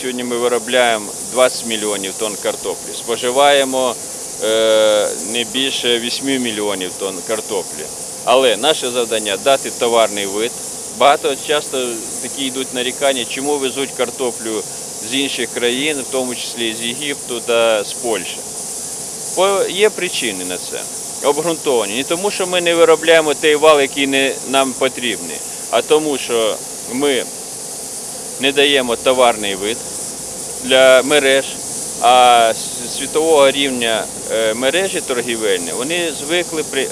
Сьогодні ми виробляємо 20 мільйонів тонн картоплі. Споживаємо е, не більше 8 мільйонів тонн картоплі. Але наше завдання дати товарний вид. Багато часто такі йдуть нарікання, чому везуть картоплю з інших країн, в тому числі з Єгипту та з Польщі. Є причини на це, обґрунтовані. Не тому, що ми не виробляємо той вал, який не, нам потрібний, а тому, що ми не даємо товарний вид для мереж, а світового рівня е, мережі торгівельні вони звикли е,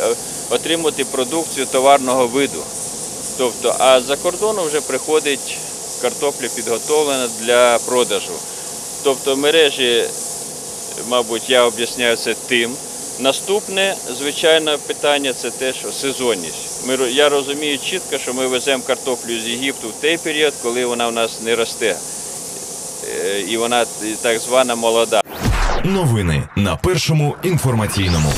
отримати продукцію товарного виду. Тобто, а за кордону вже приходить картопля підготовлена для продажу. Тобто мережі, мабуть, я об'ясняю це тим. Наступне, звичайно, питання це те, що сезонність. Ми, я розумію чітко, що ми веземо картоплю з Єгипту в той період, коли вона в нас не росте. Е, І вона так звана молода. Новини на першому інформаційному.